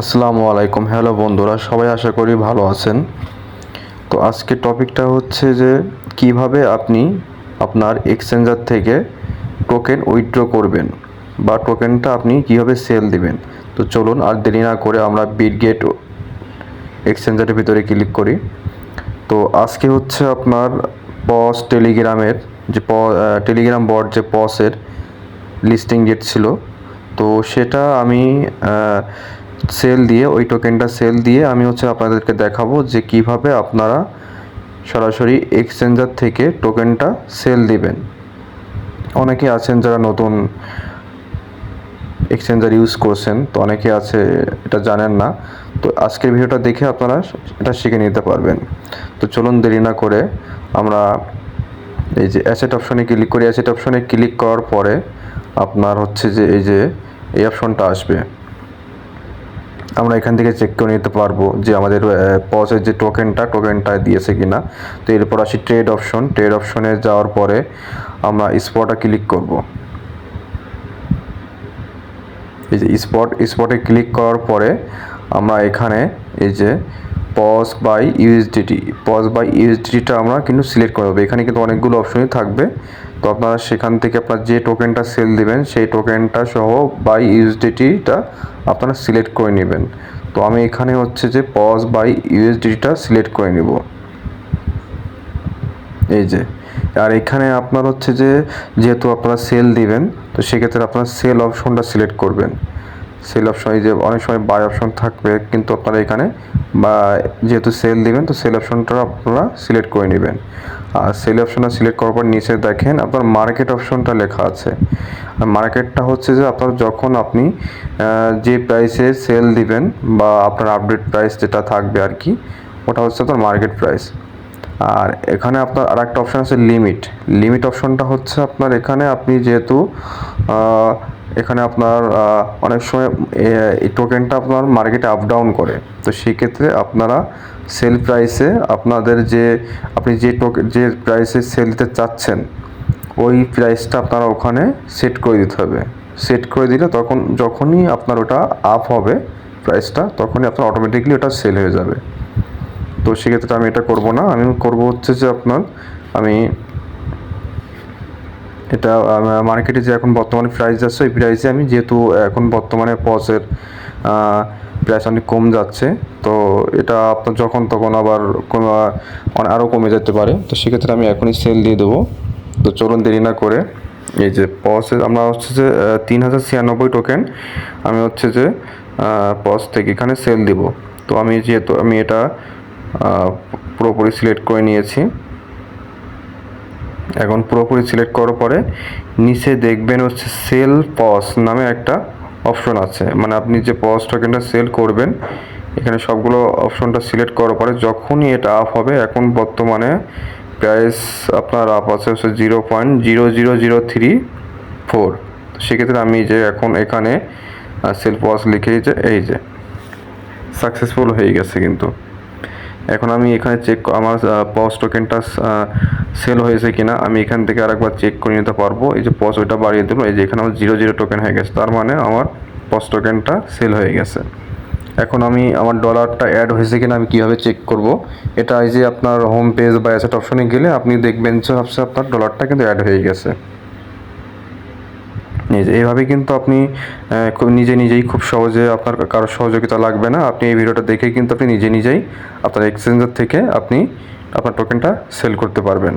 আসসালামু আলাইকুম। হ্যালো বন্ধুরা, সবাই আশা করি ভালো আছেন। তো আজকে টপিকটা হচ্ছে যে, কীভাবে আপনি আপনার এক্সচেঞ্জার থেকে টোকেন উইথড্র করবেন বা টোকেনটা আপনি কীভাবে সেল দিবেন। তো চলুন, আর দেরি না করে আমরা বিটগেট এক্সচেঞ্জারের ভিতরে ক্লিক করি। তো আজকে হচ্ছে আপনার পস টেলিগ্রামের যে প টেলিগ্রাম বট যে পসের লিস্টিং ডেট ছিল, তো সেটা আমি সেল দিয়ে, ওই টোকেনটা সেল দিয়ে আমি হচ্ছে আপনাদেরকে দেখাবো যে কীভাবে আপনারা সরাসরি এক্সচেঞ্জার থেকে টোকেনটা সেল দিবেন। অনেকে আছেন যারা নতুন এক্সচেঞ্জার ইউজ করছেন, তো অনেকে আছে, এটা জানেন না। তো আজকের ভিডিওটা দেখে আপনারা এটা শিখে নিতে পারবেন। তো চলুন দেরি না করে আমরা এই যে অ্যাসেট অপশনে ক্লিক করি। অ্যাসেট অপশনে ক্লিক করার পরে আপনার হচ্ছে যে এই যে এই অপশনটা আসবে। আমরা এখান থেকে চেক করে নিতে পারব যে আমাদের পজের যে টোকেনটা টোকেনটা দিয়েছে কি না তো এরপর আসি ট্রেড অপশন ট্রেড অপশনে যাওয়ার পরে আমরা স্পটে ক্লিক করব। এই যে স্পট স্পটে ক্লিক করার পরে আমরা এখানে এই যে pause buy USDT pause buy ইউএসডিটিটা আমরা কিন্তু সিলেক্ট করে দেবো। এখানে কিন্তু অনেকগুলো অপশনই থাকবে। তো আপনারা সেখান থেকে আপনার যে টোকেনটা সেল দিবেন, সেই টোকেনটা সহ বাই ইউএসডিটিটা আপনারা সিলেক্ট করে নেবেন। তো আমি এখানে হচ্ছে যে পজ বাই ইউএসডিটিটা সিলেক্ট করে নেব। এই যে। আর এখানে আপনার হচ্ছে যে, যেহেতু আপনারা সেল দিবেন, তো সেক্ষেত্রে আপনারা সেল অপশনটা সিলেক্ট করবেন। সেল অপশন এই যে অনেক সময় বাই অপশন থাকবে, কিন্তু আপনারা এখানে বা যেহেতু সেল দিবেন, তো সেল অপশনটা আপনারা সিলেক্ট করে নেবেন। আর সেল অপশনটা সিলেক্ট করার পর নিচে দেখেন আপনার মার্কেট অপশনটা লেখা আছে। আর মার্কেটটা হচ্ছে যে আপনার যখন আপনি যে প্রাইসে সেল দিবেন বা আপনার আপডেট প্রাইস যেটা থাকবে আর কি, ওটা হচ্ছে আপনার মার্কেট প্রাইস আর এখানে আপনার আর একটা অপশান আছে লিমিট লিমিট অপশনটা হচ্ছে আপনার এখানে আপনি যেহেতু এখানে আপনার অনেক সময় এই টোকেনটা আপনার মার্কেটে আপ ডাউন করে। তো সেক্ষেত্রে আপনারা সেল প্রাইসে আপনাদের যে, আপনি যে টোকেন যে প্রাইসে সেল দিতে চাচ্ছেন, ওই প্রাইসটা আপনারা ওখানে সেট করে দিতে হবে। সেট করে দিলে তখন, যখনই আপনার ওটা আপ হবে প্রাইসটা তখনই আপনার অটোমেটিকলি ওটা সেল হয়ে যাবে। তো সেক্ষেত্রে আমি এটা করব না। আমি করব হচ্ছে যে আপনার, আমি এটা মার্কেটে যে এখন বর্তমানে প্রাইস যাচ্ছে, ওই প্রাইসে আমি যেহেতু এখন বর্তমানে পজের প্রাইস অনেক কম যাচ্ছে, তো এটা আপনার যখন তখন আবার কোনো আরও কমে যেতে পারে, তো সেক্ষেত্রে আমি এখনই সেল দিয়ে দেবো। তো চলুন দেরি না করে, এই যে পসে আমরা হচ্ছে যে তিন হাজার ছিয়ানব্বই টোকেন আমি হচ্ছে যে পস থেকে এখানে সেল দিব। তো আমি যেহেতু আমি এটা পুরোপুরি সিলেক্ট করে নিয়েছি। এখন পুরোপুরি সিলেক্ট করার পরে নিচে দেখবেন হচ্ছে সেল পস নামে একটা অপশন আছে। মানে আপনি যে পস টোকেনটা সেল করবেন, এখানে সবগুলো অপশনটা সিলেক্ট করার পরে যখনই এটা আপ হবে, এখন বর্তমানে প্রাইস আপনার আপ আছে হচ্ছে zero point zero zero zero three four সেক্ষেত্রে আমি যে এখন এখানে সেল পস লিখে এই যে সাকসেসফুল হয়ে গেছে কিন্তু। এখন আমি এখানে চেক আমার পস টোকেনটা সেল হয়েছে কিনা, আমি এখান থেকে আরেকবার চেক করে নিতে পারব। এই যে পস ওইটা বাড়িয়ে দিল, এই যে এখানে আমার জিরো জিরো টোকেন হয়ে গেছে, তার মানে আমার পস টোকেনটা সেল হয়ে গেছে। এখন আমি আমার ডলারটা অ্যাড হয়েছে কিনা, আমি কীভাবে চেক করব? এটা এই যে আপনার হোম পেজ বা অ্যাসেট অপশনে গেলে আপনি দেখবেন যে আপনার ডলারটা কিন্তু অ্যাড হয়ে গেছে। নিজে এইভাবে কিন্তু আপনি খুব নিজে নিজেই খুব সহজে আপনার কারোর সহযোগিতা লাগবে না। আপনি এই ভিডিওটা দেখে কিন্তু আপনি নিজে নিজেই আপনার এক্সচেঞ্জার থেকে আপনি আপনার টোকেনটা সেল করতে পারবেন।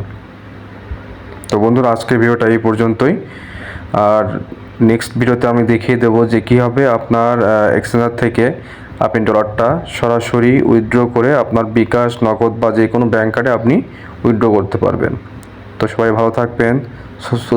তো বন্ধুরা, আজকের ভিডিওটা এই পর্যন্তই। আর নেক্সট ভিডিওতে আমি দেখিয়ে দেবো যে কীভাবে আপনার এক্সচেঞ্জার থেকে আপনি ডলারটা সরাসরি উইথড্র করে আপনার বিকাশ, নগদ বা যে কোনো ব্যাঙ্ক কার্ডে আপনি উইথড্র করতে পারবেন। তো সবাই ভালো থাকবেন, সুস্থ